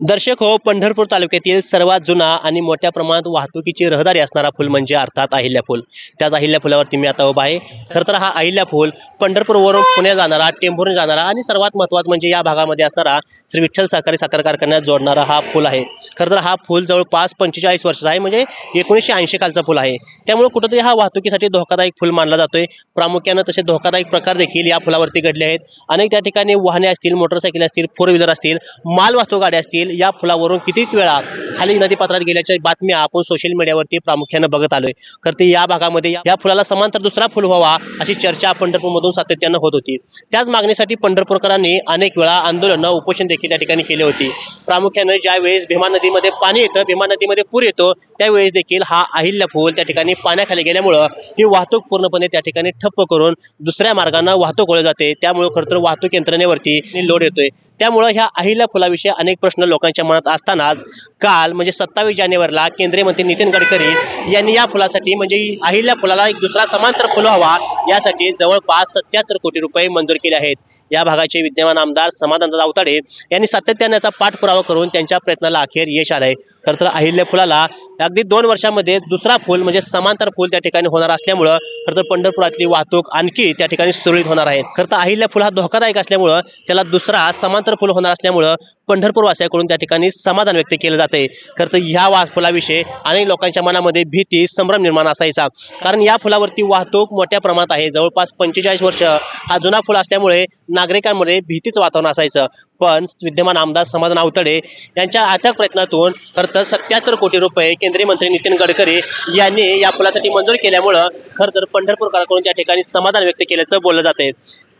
दर्शक हो पंढरपूर तालुक्यातील सर्वात जुना आणि मोठ्या प्रमाणात वाहतुकीची रहदारी असणारा फुल म्हणजे अर्थात अहिल्या फुल त्याच अहिल्या फुलावरती मी आता उभा आहे. खरं तर हा अहिल्या फुल पंढरपूरवरून पुणे जाणारा टेंभूरून जाणारा आणि सर्वात महत्त्वाचं म्हणजे या भागामध्ये असणारा श्री विठ्ठल सहकारी साखर कारखान्यात जोडणारा हा फुल आहे. खरं तर हा फुल जवळपास पंचेचाळीस वर्षाचा आहे म्हणजे एकोणीसशे ऐंशी कालचा फुल आहे. त्यामुळे कुठंतरी हा वाहतुकीसाठी धोकादायक फुल मानला जातोय. प्रामुख्यानं तसे धोकादायक प्रकार देखील या फुलावरती घडले आहेत. अनेक त्या ठिकाणी वाहने असतील मोटरसायकल असतील फोर व्हीलर असतील माल वाहतूक गाड्या असतील या फुलावरून कितीक वेळा खाली नदीपात्रात गेल्याच्या बातम्या आपण सोशल मीडियावरती प्रामुख्यानं बघत आलोय. तर ते या भागामध्ये या- फुलाला समांतर दुसरा फुल व्हावा अशी चर्चा पंढरपूरमधून सातत्यानं होत होती. त्याच मागणीसाठी पंढरपूरकरांनी अनेक वेळा आंदोलनं उपोषण देखील त्या ठिकाणी केले होती. प्रामुख्यानं ज्या वेळेस भीमा नदीमध्ये पाणी येतं भीमा नदीमध्ये पूर येतो त्यावेळेस देखील हा अहिल्या फुल त्या ठिकाणी पाण्याखाली गेल्यामुळं ही वाहतूक पूर्णपणे त्या ठिकाणी ठप्प करून दुसऱ्या मार्गानं वाहतूक वळली जाते. त्यामुळे खरं तर वाहतूक यंत्रणेवरती लोड येतोय. त्यामुळे ह्या अहिल्या फुलाविषयी अनेक प्रश्न लोकांच्या मनात असतानाच काल म्हणजे सत्तावीस जानेवारीला केंद्रीय मंत्री नितीन गडकरी यांनी या फुलासाठी म्हणजे अहिल्या फुलाला एक दुसरा समांतर फुल व्हावा यासाठी जवळपास सत्याहत्तर कोटी रुपये मंजूर केले आहेत. या भागाचे विद्यमान आमदार समाधान अवताडे यांनी सातत्याने याचा पाठपुरावा करून त्यांच्या प्रयत्नाला अखेर यश आलंय. खरं तर अहिल्या फुलाला अगदी दोन वर्षामध्ये दुसरा फुल म्हणजे समांतर फुल त्या ठिकाणी होणार असल्यामुळं खरं तर पंढरपुरातली वाहतूक आणखी त्या ठिकाणी सुरळीत होणार आहे. खरं तर अहिल्या फुल हा धोकादायक असल्यामुळं त्याला दुसरा समांतर फुल होणार असल्यामुळं पंढरपूर वासियाकडून त्या ठिकाणी समाधान व्यक्त केलं जाते खरं तर ह्या वा फुलाविषयी अनेक लोकांच्या मनामध्ये भीती संभ्रम निर्माण असायचा. कारण या फुलावरती वाहतूक मोठ्या प्रमाणात आहे. जवळपास पंचेचाळीस वर्ष हा जुना फुल असल्यामुळे नागरिकांमध्ये भीतीचं वातावरण असायचं. पण विद्यमान आमदार समाधान आवतडे यांच्या अथक प्रयत्नातून खरं तर सत्याहत्तर कोटी रुपये केंद्रीय मंत्री नितीन गडकरी यांनी या पुलासाठी मंजूर केल्यामुळं खरं तर पंढरपूरकरांकडून त्या ठिकाणी समाधान व्यक्त केल्याचं बोललं जाते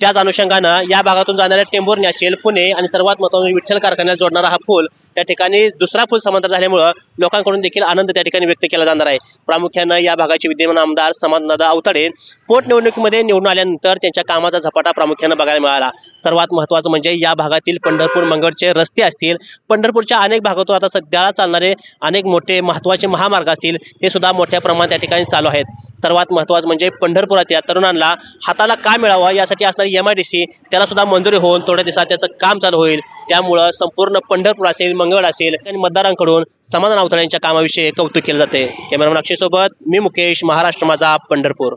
त्याच अनुषंगानं या भागातून जाणाऱ्या टेंभुर्णी असेल पुणे आणि सर्वात महत्त्वाचं विठ्ठल कारखान्यात जोडणारा हा पूल त्या ठिकाणी दुसरा पूल समांतर झाल्यामुळं लोकांकडून देखील आनंद त्या ठिकाणी व्यक्त केला जाणार आहे. प्रामुख्यानं या भागाचे विद्यमान आमदार समाधानदादा अवतडे पोटनिवडणुकीमध्ये निवडून आल्यानंतर त्यांच्या कामाचा झपाटा प्रामुख्यानं बघायला मिळाला. सर्वात महत्वाचं म्हणजे या भागातील पंढरपूर मंगळचे रस्ते असतील. पंढरपूरच्या अनेक भागातून आता सध्या चालणारे अनेक मोठे महत्त्वाचे महामार्ग असतील हे सुद्धा मोठ्या प्रमाणात त्या ठिकाणी चालू आहेत. सर्वात महत्त्वाचं म्हणजे पंढरपुरात तरुणांना हाताला काय मिळावं यासाठी असणारी एम आय डी सी त्याला सुद्धा मंजुरी होऊन थोड्या दिवसात त्याचं काम चालू होईल. त्यामुळं संपूर्ण पंढरपूर असेल मंगळ असेल आणि मतदारांकडून समाधान अवतड्यांच्या कामाविषयी कौतुक केलं जाते. कॅमेरामन अक्षय सोबत मी मुकेश महाराष्ट्र माझा पंढरपूर.